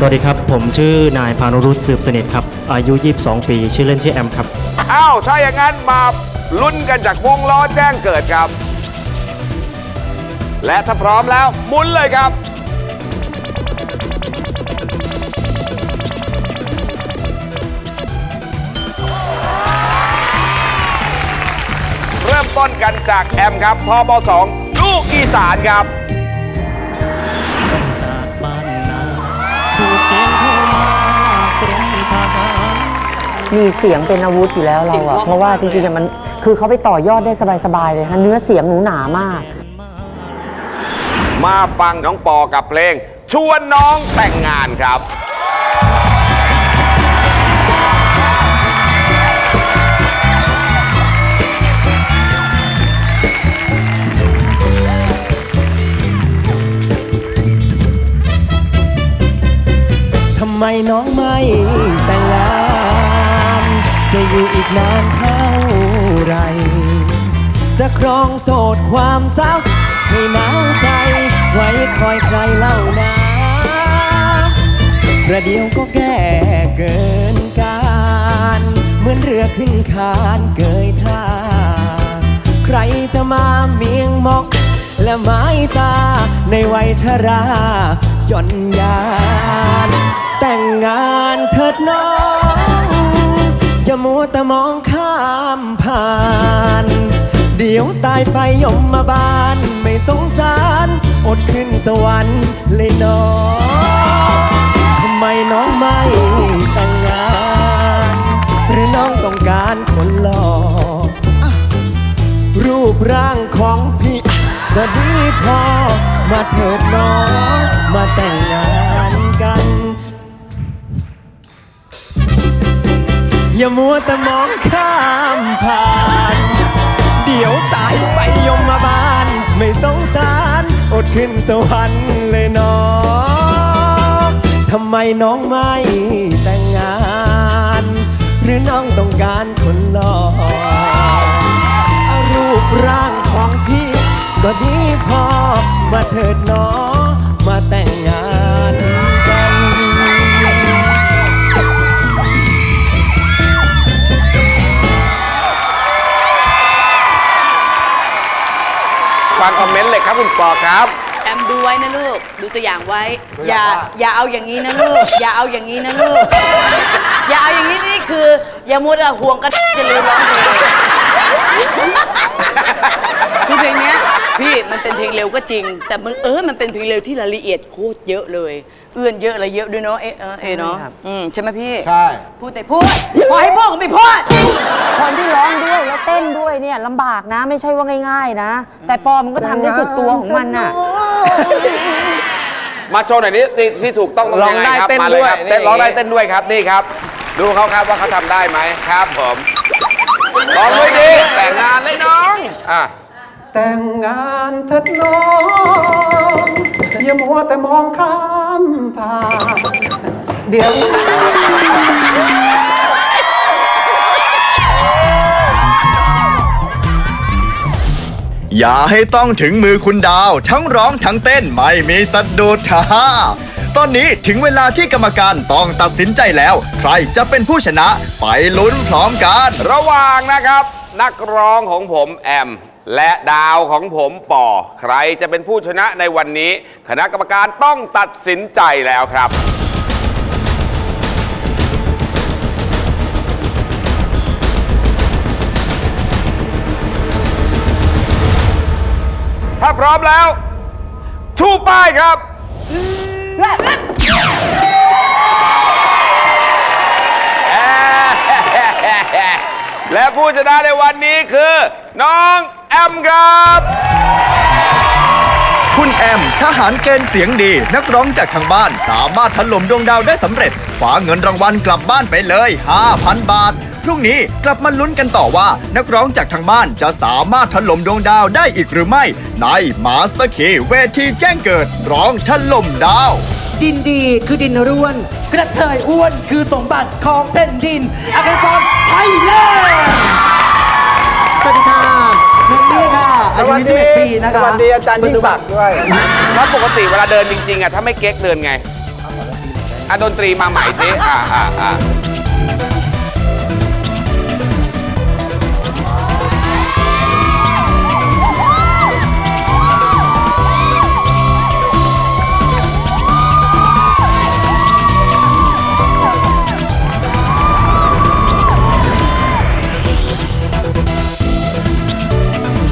สวัสดีครับ ผมชื่อนายพานุรุตสืบสนิทครับ อายุ 22 ปี ชื่อเล่นชื่อแอมครับ อ้าวถ้าอย่างนั้นมาลุ้นกันจากวงล้อแจ้งเกิดครับ และถ้าพร้อมแล้วหมุนเลยครับ เริ่มต้นกันจากแอมครับทบสองลูกอีสานครับ มีเสียงเป็นอาวุธอยู่แล้วเราอะเพราะว่าจริงๆอะมันคือเขาไปต่อยอดได้สบายๆเลยนะเนื้อเสียงหนูหนามาก มาฟังน้องปอกับเพลง ชวนน้องแต่งงานครับทำไมน้องไม่แต่งงานจะ อยู่อีกนานเท่าไร จะครองโสดความเศร้า ให้หนาวใจ ไว้คอยใครเล่านาประเดี๋ยวก็แก่เกินการ เหมือนเรือขึ้นคานเกยท่า ใครจะมาเมียงมอก และไม้ตาในวัยชรา ยวตายไปยมมาบาน ไม่สงสาร อดขึ้นสวรรค์เลยน้องทำไมน้องไม่แต่งงาน หรือน้องต้องการคนหล่อรูปร่างของพี่ก็ดีพอ มาเถิดน้องมาแต่งงานกัน อย่ามัวแต่มองข้ามผ่าน ตายไปยมมาบานไม่สงสารอดขึ้นสวรรค์เลยน้องทำไมน้องไม่แต่งงาน หรือน้องต้องการคนหล่อรูปร่างของพี่ ก็ดีพอมาเถิดน้อมาแต่งงาน นฟังคอมเมนต์เลยครับคุณปอครับ แอมดูไว้นะลูก ดูตัวอย่างไว้ อย่าอย่าเอาอย่างนี้นะลูก อย่าเอาอย่างนี้นะลูก อย่าเอาอย่างนี้นี่คือ อย่ามัวแต่ห่วงกันจะลืมร้องเพลงคือเพลงเนี้ย พี่มันเป็นเพลงเร็วก็จริง แต่มันเออมันเป็นเพลงเร็วที่รายละเอียดโคตรเยอะเลย เอื้อนเยอะอะไรเยอะด้วยเนาะเอะเออเอะเนาะใช่ครับอืมใช่ไหมพี่ใช่พูดแต่พูดพอให้พ่อก็ไม่พูดคนที่ร้องด้วยแล้วเต้นด้วยเนี่ยลำบากนะไม่ใช่ว่าง่าย ๆ นะ แต่ปอมันก็ทำได้สุดตัวของมันน่ะมาโชว์หน่อยนี้ที่ที่ถูกต้องต้องร้องยังไงได้ครับเต้นมาเลยครับด้วยเต้นนี่ร้องได้เต้นด้วยครับนี่ครับ ดูเขาครับว่าเขาทำได้ไหมครับผมร้องด้วยดีแต่งงานเลยน้องอะ แต่งงานเถิดน้องอย่ามัวแต่มองข้ามผ่านเดี๋ยวอย่าให้ต้องถึงมือคุณดาว ทั้งร้องทั้งเต้นไม่มีสะดุดฮ่าตอนนี้ถึงเวลาที่กรรมการต้องตัดสินใจแล้ว ใครจะเป็นผู้ชนะ ไปลุ้นพร้อมกัน ระหว่างนะครับ นักร้องของผมแอม และดาวของผมปอใครจะเป็นผู้ชนะในวันนี้ คณะกรรมการต้องตัดสินใจแล้วครับ ถ้าพร้อมแล้ว ชูป้ายครับ และผู้ชนะในวันนี้คือ น้อง อมครับ คุณแอมทหารเกณฑ์เสียงดี นักร้องจากทางบ้านสามารถถล่มดวงดาวได้สำเร็จคว้าเงินรางวัลกลับบ้านไปเลย 5,000 บาท พรุ่งนี้กลับมาลุ้นกันต่อว่า นักร้องจากทางบ้านจะสามารถถล่มดวงดาวได้อีกหรือไม่ ในมาสเตอร์คีเวทีแจ้งเกิดร้องถล่มดาว ดินดีคือดินร่วน กระเทยอ้วนคือสมบัติของแผ่นดินอเมฟอร์ไทยแลนด์สวัสดีค่ะเมนนี่ ค่ะอายุ21ปีนะคะสวัสดีอาจารย์ยิ่งศักดิ์ด้วยแล้วปกติเวลาเดินจริงๆอะถ้าไม่เก๊กเดินไงอะดนตรีมาใหม่สิอ่าอ่าอ่า